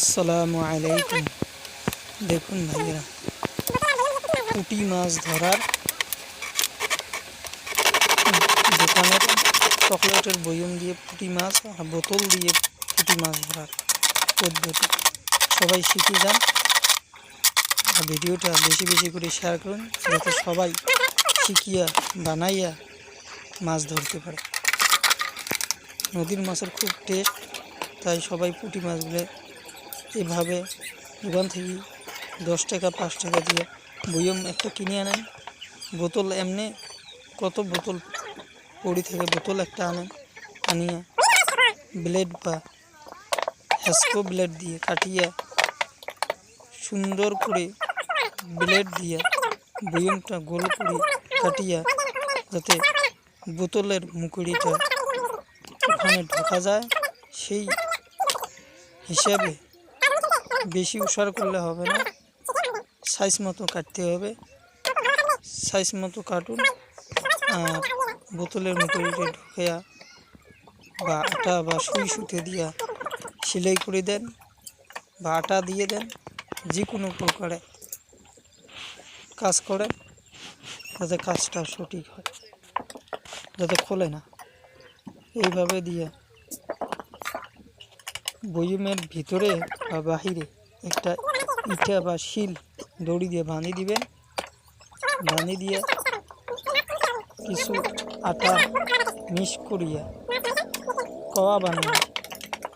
আসসালামু আলাইকুম। দেখুন ভাইয়েরা, পুঁটি মাছ ধরার দোকানের চকলেটের বয়ম দিয়ে পুঁটি মাছ আর বোতল দিয়ে পুঁটি মাছ ধরার পদ্ধতি। সবাই শিখে যান। আর ভিডিওটা বেশি বেশি করে শেয়ার করুন, যাতে সবাই শিখিয়া বানাইয়া মাছ ধরতে পারে। নদীর মাছের খুব টেস্ট তাই সবাই পুঁটি মাছগুলো এভাবে দোকান থেকে দশ টাকা, পাঁচ টাকা দিয়ে বইয়ম একটা কিনে আনেন। বোতল এমনি কত বোতল পড়ি থেকে বোতল একটা আনেন, আনিয়ে ব্লেড বা হ্যাস্কো ব্লেড দিয়ে কাটিয়ে সুন্দর করে ব্লেড দিয়ে বইয়মটা গোল করে কাটিয়া যাতে বোতলের মুকুড়িটা ওখানে ঢোকা যায়। সেই হিসাবে বেশি উষার করলে হবে না। সাইজ মতো কাটতে হবে। সাইজ মতো কাটুন। আর বোতলের মুকুড়িতে ঢুকিয়া বা আটা বা সুই সুতে দিয়া সেলাই করে দেন বা আটা দিয়ে দেন যে কোনো প্রকারে কাজ করেন যাতে কাজটা সঠিক হয়, যাতে খোলে না। এইভাবে দিয়ে বয়মের ভিতরে বা বাহিরে একটা ইটা বা শিল দড়ি দিয়ে বাঁধি দিবেন। বাঁধি দিয়ে কিছু আটা মিক্স করিয়া কওয়া বানিয়ে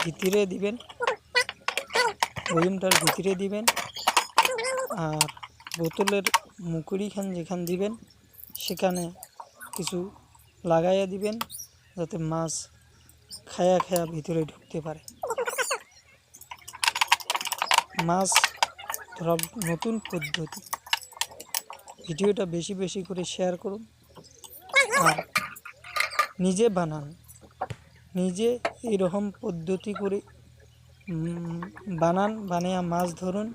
ভিতরে দিবেন। বয়ুমটার ভিতরে দিবেন আর বোতলের মুকুড়িখান যেখান দিবেন, সেখানে কিছু লাগাইয়া দিবেন, যাতে মাছ খায়া খায়া ভিতরে ঢুকতে পারে। মাছ ধরা নতুন পদ্ধতি। ভিডিওটা বেশি বেশি করে শেয়ার করুন আর নিজে বানান। নিজে এইরকম পদ্ধতি করে বানান, বানিয়ে মাছ ধরুন।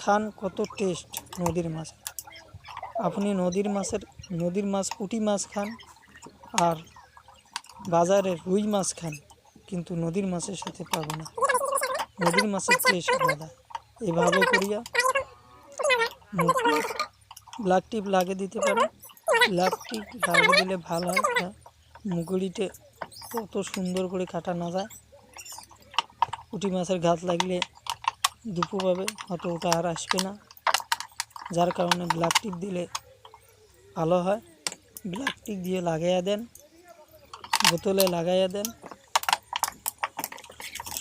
খান কত টেস্ট নদীর মাছ। আপনি নদীর মাছের, নদীর মাছ পুঁটি মাছ খান আর বাজারে রুই মাছ খান, কিন্তু নদীর মাছের সাথে পাবো না। নদীর মাছের টেস্ট আলাদা। এভাবে করিয়া ব্ল্যাক টিপ লাগিয়ে দিতে পারে। ব্ল্যাক টিপ লাগিয়ে দিলে ভালো হয় তা মুগুড়িতে কত সুন্দর করে কাটা না যায়। পুঁটি মাছের ঘাত লাগলে দুপু পাবে হয়তো ওটা আর আসবে না। যার কারণে ব্ল্যাক টিপ দিলে ভালো হয়। ব্ল্যাক টিপ দিয়ে লাগাইয়া দেন, বোতলে লাগাইয়া দেন।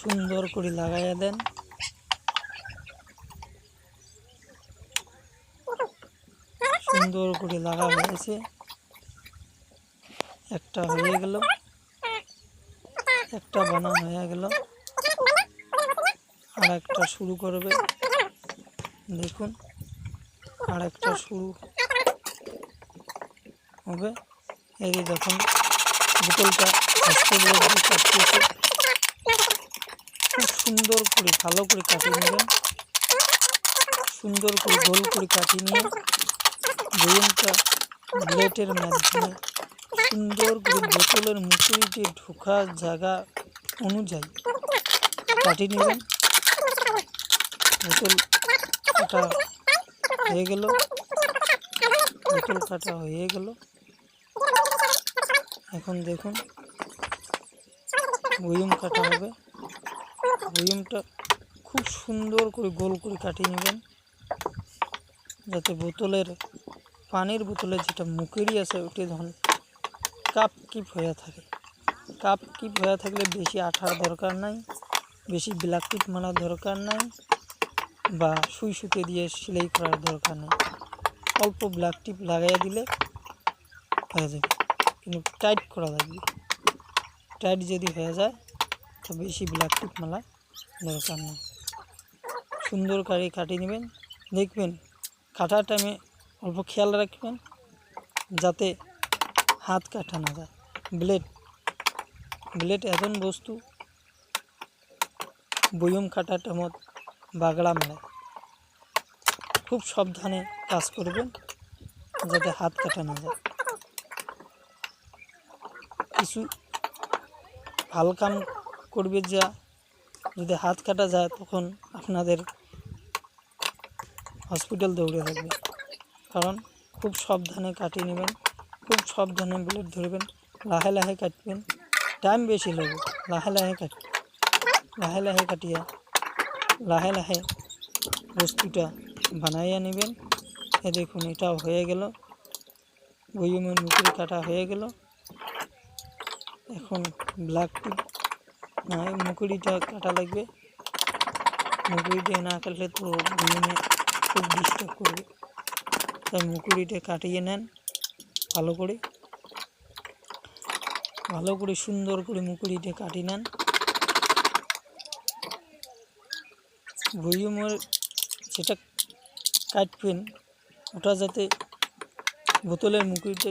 সুন্দর করে লাগাইয়া দেন। সুন্দর করে লাগা হয়েছে। একটা হয়ে গেল। একটা বানা হয়ে গেল। আর একটা শুরু করবে। দেখুন আর একটা শুরু হবে। এই দেখুন, বোতলটা করে দিয়ে কাটতেছে খুব সুন্দর করে, ভালো করে কাটিয়ে নেবেন সুন্দর করে গোল করে কাটিয়ে নিয়ে বয়মটা ব্লেটের মাধ্যমে সুন্দর করে বোতলের মুখুরিতে ঢোকার জায়গা অনুযায়ী কাটিয়ে নেবেন বোতল কাটা হয়ে গেল। বোতল কাটা হয়ে গেল। এখন দেখুন বয়ম কাটা হবে। বয়মটা খুব সুন্দর করে গোল করে কাটিয়ে নেবেন। যাতে বোতলের, পানির বোতলে যেটা মুখেরই আছে ওটি ধন কাপ কিপ হয়ে থাকে। কাপ কিপ হয়ে থাকলে বেশি আঠার দরকার নাই, বেশি ব্ল্যাক টিপ মারার দরকার নাই, বা সুই সুতে দিয়ে সেলাই করার দরকার নেই। অল্প ব্ল্যাক টিপ লাগাইয়া দিলে হয়ে যাবে, কিন্তু টাইট করা লাগবে। টাইট যদি হয়ে যায়, তো বেশি ব্ল্যাক টিপ মালা দরকার নেই। সুন্দর করে কাটিয়ে নেবেন। দেখবেন কাটার টাইমে অল্প খেয়াল রাখবেন যাতে হাত কাটা না যায়। ব্লেড ব্লেড এমন বস্তু বয়ম কাটার টাইমত বাগড়া মেলে খুব সাবধানে কাজ করবেন যাতে হাত কাটা না যায়। কিছু ভালো কাম করবে যা যদি হাত কাটা যায়, তখন আপনাদের হসপিটাল দৌড়ে থাকবে কারণ খুব সাবধানে কাটিয়ে নেবেন, খুব সাবধানে ব্লেড ধরবেন, লাহে লাহে কাটবেন। টাইম বেশি লাগবে, লাহে লাহে কাট, লাহে লাহে কাটিয়া, লাহে লাহে বস্তুটা বানাইয়া নেবেন। এ দেখুন, এটাও হয়ে গেল। বইমের মুখে কাটা হয়ে গেল। এখন ব্ল্যাক টিপ নয় মুকুড়িটা কাটা লাগবে। মুকুড়িটা না কাটলে তো বইমে খুব ডিস্টার্ব করবে। তাই মুকুড়িটা কাটিয়ে নেন ভালো করে। ভালো করে সুন্দর করে মুকুড়িটা কাটিয়ে নেন। ভইমের যেটা কাটবেন, ওটা যাতে বোতলের মুকুড়িটা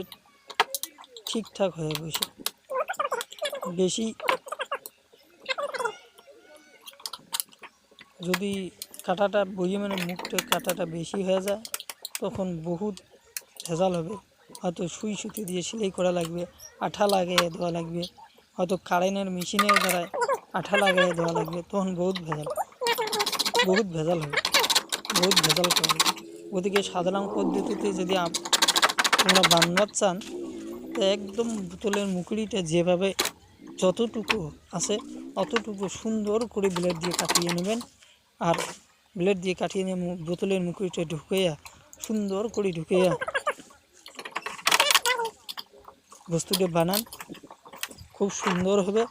ঠিকঠাক হয়ে বসে। বেশি যদি কাটাটা বইমের মুখটা কাটাটা বেশি হয়ে যায়, তখন বহুত ভেজাল হবে। হয়তো সুই সুতি দিয়ে সেলাই করা লাগবে, আঠা লাগিয়ে দেওয়া লাগবে। হয়তো কারেন্টের মেশিনের দ্বারায় আঠা লাগিয়ে দেওয়া লাগবে, তখন বহুত ভেজাল। বহুত ভেজাল হবে, বহুত ভেজাল করবে ওদিকে সাধারণ পদ্ধতিতে যদি আপ- আপনারা বানবার চান, তো একদম বোতলের মুকুড়িটা যেভাবে যতটুকু আছে, অতটুকু সুন্দর করে ব্লেড দিয়ে কাটিয়ে নেবেন। আর ব্লেড দিয়ে কাটিয়ে নিয়ে বোতলের মুকুড়িটা ঢুকাইয়া সুন্দর করে ঢুকাইয়া বস্তুটা বানান। খুব সুন্দর হবে।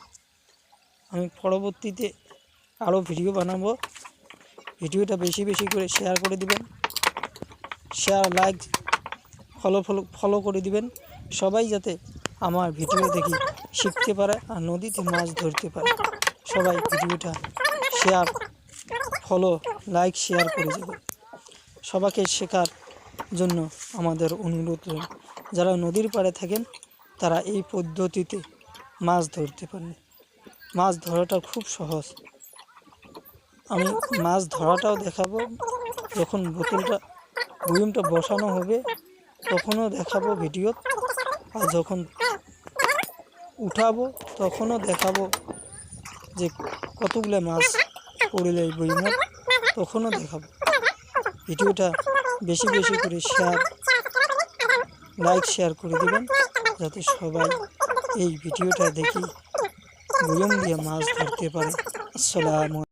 আমি পরবর্তীতে আরও ভিডিও বানাবো। ভিডিওটা বেশি বেশি করে শেয়ার করে দিবেন। শেয়ার লাইক ফলো ফলো করে দিবেন। সবাই যাতে আমার ভিডিও দেখি শিখতে পারে আর নদীতে মাছ ধরতে পারে। সবাই ভিডিওটা শেয়ার ফলো লাইক শেয়ার করে দেবেন সবাইকে শেখার জন্য আমাদের অনুরোধ রইল। যারা নদীর পাড়ে থাকেন, তারা এই পদ্ধতিতে মাছ ধরতে পারেন মাছ ধরাটা খুব সহজ। আমি মাছ ধরাটাও দেখাবো। যখন বোতলটা বুয়মটা বসানো হবে, তখনও দেখাবো ভিডিও। আর যখন উঠাবো, তখনও দেখাবো যে কতগুলো মাছ পড়লে এই বইমত তখনও দেখাবো। ভিডিওটা বেশি বেশি করে শেয়ার লাইক শেয়ার করে দেবেন, যাতে সবাই এই ভিডিওটা দেখি বয়ম দিয়ে মাছ ধরতে পারে। আসসালামু